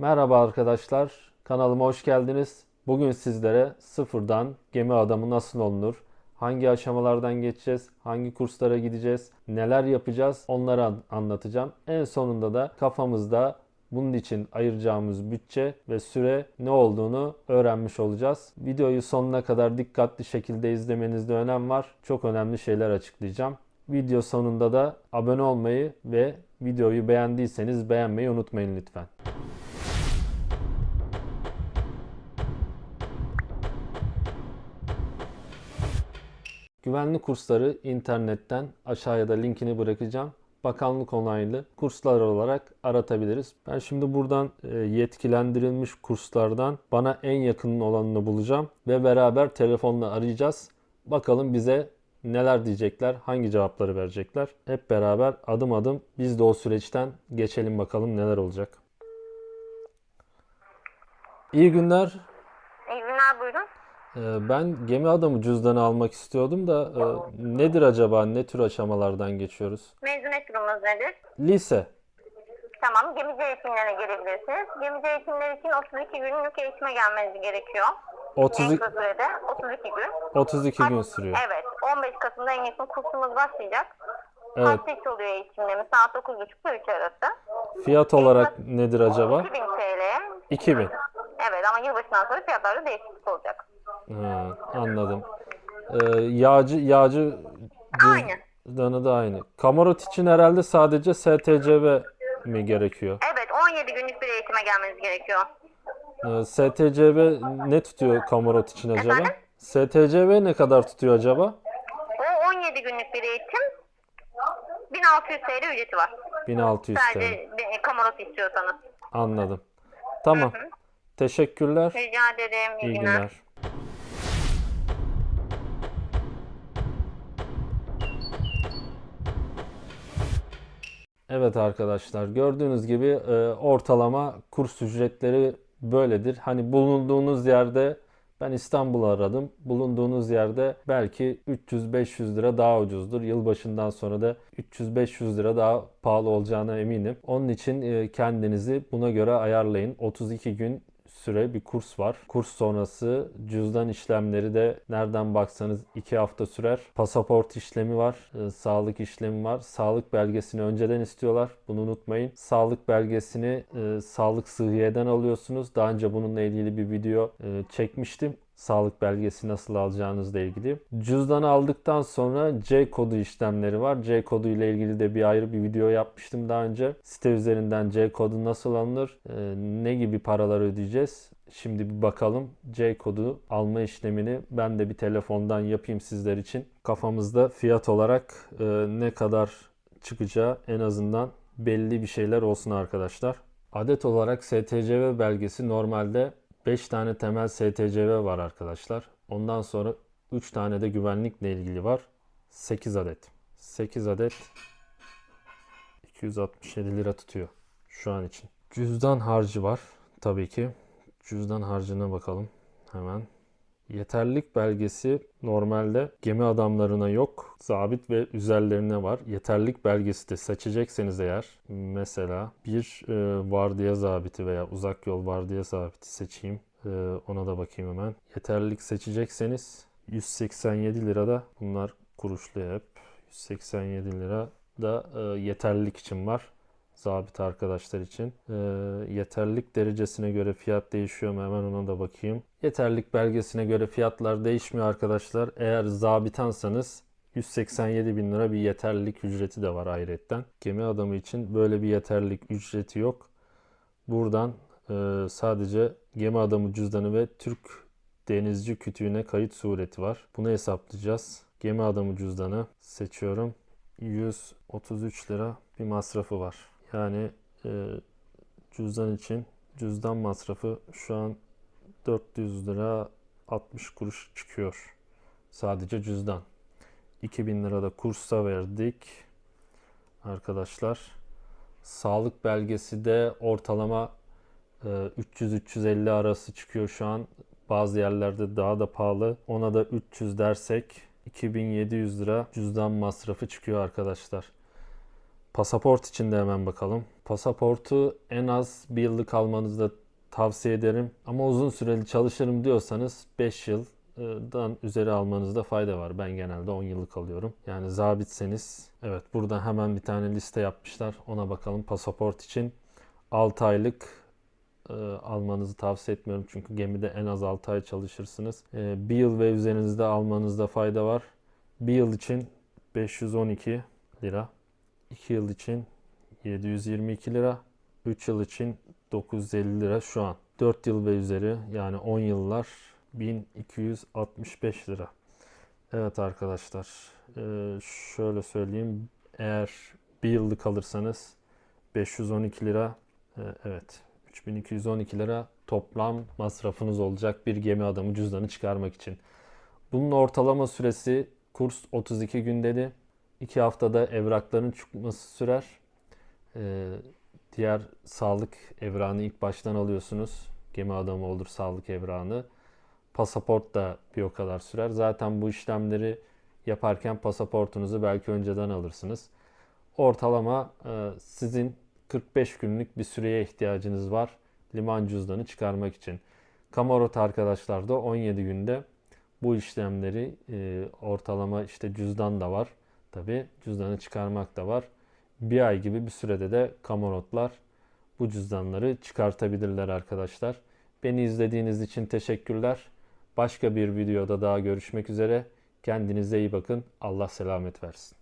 Merhaba arkadaşlar, kanalıma hoş geldiniz. Bugün sizlere sıfırdan gemi adamı nasıl olunur, hangi aşamalardan geçeceğiz, hangi kurslara gideceğiz, neler yapacağız onları an- anlatacağım. En sonunda da kafamızda bunun için ayıracağımız bütçe ve süre ne olduğunu öğrenmiş olacağız. Videoyu sonuna kadar dikkatli şekilde izlemenizde önem var. Çok önemli şeyler açıklayacağım. Video sonunda da abone olmayı ve videoyu beğendiyseniz beğenmeyi unutmayın lütfen. Güvenlik kursları internetten aşağıya da linkini bırakacağım. Bakanlık onaylı kurslar olarak aratabiliriz. Ben şimdi buradan e, yetkilendirilmiş kurslardan bana en yakın olanını bulacağım ve beraber telefonla arayacağız. Bakalım bize neler diyecekler, hangi cevapları verecekler. Hep beraber adım adım biz de o süreçten geçelim bakalım neler olacak. İyi günler. İyi günler buyurun. Ee, Ben gemi adamı cüzdanı almak istiyordum da e, nedir acaba? Ne tür aşamalardan geçiyoruz? Mezuniyet durumunuz nedir? Lise. Tamam, gemici eğitimlerine gelebilirsiniz. Gemici eğitimler için 32 günlük eğitime gelmeniz gerekiyor. En 32, kısa sürede 32 gün. 32 gün sürüyor. Evet, 15 Kasım'da en yakın kursumuz başlayacak. Evet. Kaç oluyor eğitimlerimiz? Saat 9.30 ile 3 arası. Fiyat olarak nedir acaba? 2000 TL. 2000. Evet ama yılbaşından sonra fiyatlarda değişiklik olacak. Ha, anladım. Ee, yağcı yağcı Aynı. cüzdanı da aynı. Kamarot için herhalde sadece STCV mi gerekiyor? Evet, 17 günlük bir eğitime gelmeniz gerekiyor. Ee, STCV ne tutuyor kamarot için acaba? Efendim? STCV ne kadar tutuyor acaba? O 17 günlük bir eğitim. 1600 TL ücreti var. 1600 TL. Sadece bir kamarot istiyorsanız. Anladım. Tamam. Teşekkürler. Rica ederim. İyi, İyi günler. günler. Evet arkadaşlar gördüğünüz gibi e, ortalama kurs ücretleri böyledir. Hani bulunduğunuz yerde ben İstanbul'u aradım. Bulunduğunuz yerde belki 300-500 lira daha ucuzdur. Yılbaşından sonra da 300-500 lira daha pahalı olacağına eminim. Onun için e, kendinizi buna göre ayarlayın. 32 gün süre bir kurs var. Kurs sonrası cüzdan işlemleri de nereden baksanız 2 hafta sürer. Pasaport işlemi var, e, sağlık işlemi var. Sağlık belgesini önceden istiyorlar. Bunu unutmayın. Sağlık belgesini e, sağlık sıhhiyeden alıyorsunuz. Daha önce bununla ilgili bir video e, çekmiştim. Sağlık belgesi nasıl alacağınızla ilgili. Cüzdanı aldıktan sonra C kodu işlemleri var. C kodu ile ilgili de bir ayrı bir video yapmıştım daha önce. Site üzerinden C kodu nasıl alınır? e, ne gibi paralar ödeyeceğiz? Şimdi bir bakalım C kodu alma işlemini ben de bir telefondan yapayım sizler için. Kafamızda fiyat olarak e, ne kadar çıkacağı en azından belli bir şeyler olsun arkadaşlar. Adet olarak STCV belgesi normalde 5 tane temel STCV var arkadaşlar. Ondan sonra 3 tane de güvenlikle ilgili var. 8 adet. 8 adet 267 lira tutuyor şu an için. Cüzdan harcı var tabii ki. Cüzdan harcına bakalım hemen. Yeterlilik belgesi normalde gemi adamlarına yok. Zabit ve üzerlerine var. Yeterlilik belgesi de seçecekseniz eğer mesela bir e, vardiya zabiti veya uzak yol vardiya zabiti seçeyim. E, ona da bakayım hemen. Yeterlilik seçecekseniz 187 lirada bunlar kuruşlu hep. 187 lira da e, yeterlilik için var zabit arkadaşlar için. Ee, yeterlilik derecesine göre fiyat değişiyor mu? Hemen ona da bakayım. Yeterlilik belgesine göre fiyatlar değişmiyor arkadaşlar. Eğer zabitansanız 187 bin lira bir yeterlilik ücreti de var ayrıyetten. Gemi adamı için böyle bir yeterlilik ücreti yok. Buradan e, sadece gemi adamı cüzdanı ve Türk denizci kütüğüne kayıt sureti var. Bunu hesaplayacağız. Gemi adamı cüzdanı seçiyorum. 133 lira bir masrafı var. Yani e, cüzdan için cüzdan masrafı şu an 400 lira 60 kuruş çıkıyor. Sadece cüzdan. 2000 lira da kursa verdik. Arkadaşlar sağlık belgesi de ortalama e, 300-350 arası çıkıyor şu an. Bazı yerlerde daha da pahalı. Ona da 300 dersek 2700 lira cüzdan masrafı çıkıyor arkadaşlar. Pasaport için de hemen bakalım. Pasaportu en az bir yıllık almanızı da tavsiye ederim. Ama uzun süreli çalışırım diyorsanız 5 yıldan üzeri almanızda fayda var. Ben genelde 10 yıllık alıyorum. Yani zabitseniz evet burada hemen bir tane liste yapmışlar. Ona bakalım pasaport için 6 aylık e, almanızı tavsiye etmiyorum. Çünkü gemide en az 6 ay çalışırsınız. E, bir yıl ve üzerinizde almanızda fayda var. Bir yıl için 512 lira. 2 yıl için 722 lira. 3 yıl için 950 lira şu an. 4 yıl ve üzeri yani 10 yıllar 1265 lira. Evet arkadaşlar e, şöyle söyleyeyim. Eğer bir yıllık alırsanız 512 lira e, evet 3212 lira toplam masrafınız olacak bir gemi adamı cüzdanı çıkarmak için. Bunun ortalama süresi kurs 32 gün dedi. 2 haftada evrakların çıkması sürer. Ee, diğer sağlık evrağını ilk baştan alıyorsunuz. Gemi adamı olur sağlık evrağını. Pasaport da bir o kadar sürer. Zaten bu işlemleri yaparken pasaportunuzu belki önceden alırsınız. Ortalama e, sizin 45 günlük bir süreye ihtiyacınız var liman cüzdanı çıkarmak için. Kamarot arkadaşlar da 17 günde bu işlemleri e, ortalama işte cüzdan da var. Tabi cüzdanı çıkarmak da var. Bir ay gibi bir sürede de kamarotlar bu cüzdanları çıkartabilirler arkadaşlar. Beni izlediğiniz için teşekkürler. Başka bir videoda daha görüşmek üzere. Kendinize iyi bakın. Allah selamet versin.